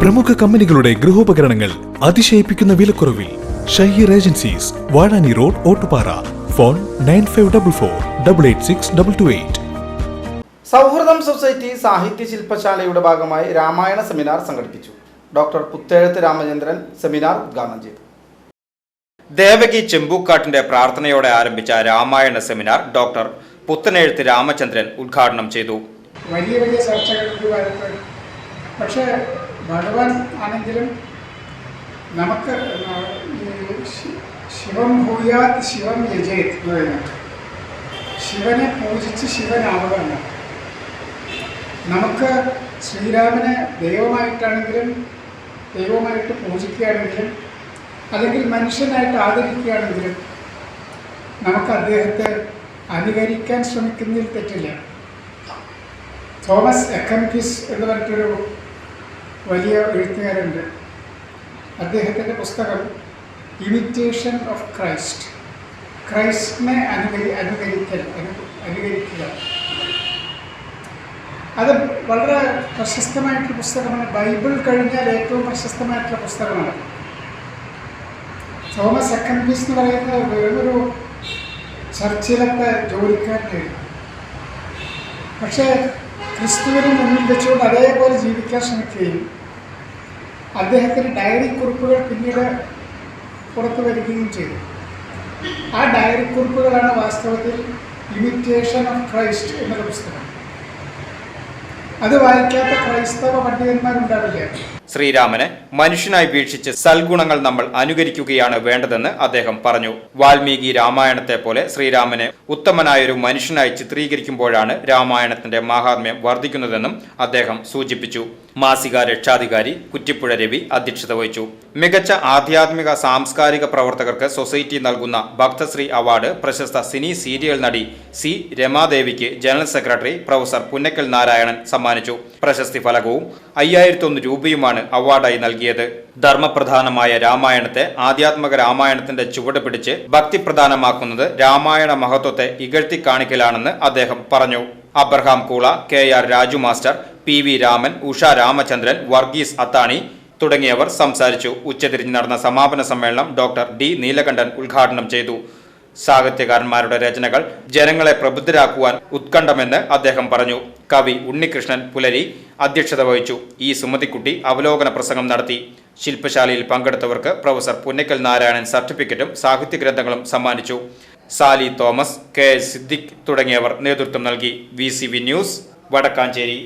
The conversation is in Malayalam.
പ്രമുഖ കമ്പനികളുടെ ഗൃഹോപകരണങ്ങൾ അതിശയിപ്പിക്കുന്ന വിലക്കുറവിൽ Shaheer agencies Vazhani road Ottupara. Phone nine five double four double eight six double two eight. സൗഹൃദം സൊസൈറ്റി സാഹിത്യ ശില്പശാലയുടെ ഭാഗമായി രാമായണ സെമിനാർ സംഘടിപ്പിച്ചു. ഡോക്ടർ പുത്തേഴത്ത് രാമചന്ദ്രൻ സെമിനാർ ഉദ്ഘാടനം ചെയ്തു. ദേവകി ചെമ്പൂക്കാട്ടിന്റെ പ്രാർത്ഥനയോടെ ആരംഭിച്ച രാമായണ സെമിനാർ ഡോക്ടർ പുത്തനെഴുത്ത് രാമചന്ദ്രൻ ഉദ്ഘാടനം ചെയ്തു. വലിയ വലിയ ചർച്ചകൾക്ക് വരത്ത് പക്ഷേ ഭഗവാൻ ആണെങ്കിലും നമുക്ക് ശിവം ഭൂയാത് ശിവം യജയത് ശിവനെ പൂജിച്ച് ശിവനാവുക എന്നാണ് നമുക്ക് ശ്രീരാമനെ ദൈവമായിട്ടാണെങ്കിലും ദൈവമായിട്ട് പൂജിക്കുകയാണെങ്കിലും അല്ലെങ്കിൽ മനുഷ്യനായിട്ട് ആദരിക്കുകയാണെങ്കിലും നമുക്ക് അദ്ദേഹത്തെ അനുകരിക്കാൻ ശ്രമിക്കുന്നതിൽ തെറ്റില്ല. തോമസ് എക്കംകിസ് എന്ന് പറഞ്ഞിട്ടൊരു വലിയ എഴുത്തുകാരുണ്ട്. അദ്ദേഹത്തിന്റെ പുസ്തകം ഇമിറ്റേഷൻ ഓഫ് ക്രൈസ്റ്റ് ക്രൈസ്റ്റിനെ അനുകരി അനുകരിക്കൽ അനു അനുകരിക്കുക. അത് വളരെ പ്രശസ്തമായിട്ടുള്ള പുസ്തകമാണ്. ബൈബിൾ കഴിഞ്ഞാൽ ഏറ്റവും പ്രശസ്തമായിട്ടുള്ള പുസ്തകമാണ്. തോമസ് എക്കംകിസ് എന്ന് പറയുന്നത് വെറുമൊരു ചർച്ചിലത്തെ ജോലിക്കാരനായിരുന്നു. പക്ഷേ ക്രിസ്തുവിനെ മുന്നിൽ വെച്ചുകൊണ്ട് അതേപോലെ ജീവിക്കാൻ ശ്രമിക്കുകയും അദ്ദേഹത്തിന് ഡയറി കുറിപ്പുകൾ പിന്നീട് പുറത്തു വരികയും ചെയ്തു. ആ ഡയറി കുറിപ്പുകളാണ് വാസ്തവത്തിൽ ലിമിറ്റേഷൻ ഓഫ് ക്രൈസ്റ്റ് എന്നൊരു പുസ്തകം. അത് വായിക്കാത്ത ക്രൈസ്തവ പണ്ഡിതന്മാരുണ്ടാവില്ല? ശ്രീരാമനെ മനുഷ്യനായി വീക്ഷിച്ച് സൽഗുണങ്ങൾ നമ്മൾ അനുകരിക്കുകയാണ് വേണ്ടതെന്ന് അദ്ദേഹം പറഞ്ഞു. വാൽമീകി രാമായണത്തെ പോലെ ശ്രീരാമനെ ഉത്തമനായൊരു മനുഷ്യനായി ചിത്രീകരിക്കുമ്പോഴാണ് രാമായണത്തിന്റെ മാഹാത്മ്യം വർദ്ധിക്കുന്നതെന്നും അദ്ദേഹം സൂചിപ്പിച്ചു. മാസിക രക്ഷാധികാരി കുറ്റിപ്പുഴ രവി അധ്യക്ഷത വഹിച്ചു. മികച്ച ആധ്യാത്മിക സാംസ്കാരിക പ്രവർത്തകർക്ക് സൊസൈറ്റി നൽകുന്ന ഭക്തശ്രീ അവാർഡ് പ്രശസ്ത സിനി സീരിയൽ നടി C രമാദേവിക്ക് general secretary professor Punnakkal Narayanan സമ്മാനിച്ചു. പ്രശസ്തി ഫലകവും അയ്യായിരത്തൊന്ന് രൂപയുമാണ് അവാർഡായി നൽകിയത്. ധർമ്മപ്രധാനമായ രാമായണത്തെ ആധ്യാത്മിക രാമായണത്തിന്റെ ചുവട് പിടിച്ച് ഭക്തിപ്രധാനമാക്കുന്നത് രാമായണ മഹത്വത്തെ ഇകഴ്ത്തി കാണിക്കലാണെന്ന് അദ്ദേഹം പറഞ്ഞു. Abraham Koola K R Raju master P V Raman Usha Ramachandran Varghese Athani തുടങ്ങിയവർ സംസാരിച്ചു. ഉച്ചതിരിഞ്ഞ് നടന്ന സമാപന സമ്മേളനം ഡോക്ടർ ഡി. നീലകണ്ഠൻ ഉദ്ഘാടനം ചെയ്തു. സാഹിത്യകാരന്മാരുടെ രചനകൾ ജനങ്ങളെ പ്രബുദ്ധരാക്കുവാൻ ഉത്കണ്ഠമെന്ന് അദ്ദേഹം പറഞ്ഞു. കവി ഉണ്ണികൃഷ്ണൻ പുലരി അധ്യക്ഷത വഹിച്ചു. ഈ സുമതിക്കുട്ടി അവലോകന പ്രസംഗം നടത്തി. ശില്പശാലയിൽ പങ്കെടുത്തവർക്ക് പ്രൊഫസർ പുന്നക്കൽ നാരായണൻ സർട്ടിഫിക്കറ്റും സാഹിത്യ ഗ്രന്ഥങ്ങളും സമ്മാനിച്ചു. സാലി തോമസ് കെ സിദ്ദിഖ് തുടങ്ങിയവർ നേതൃത്വം നൽകി. V news Vadakkanchery.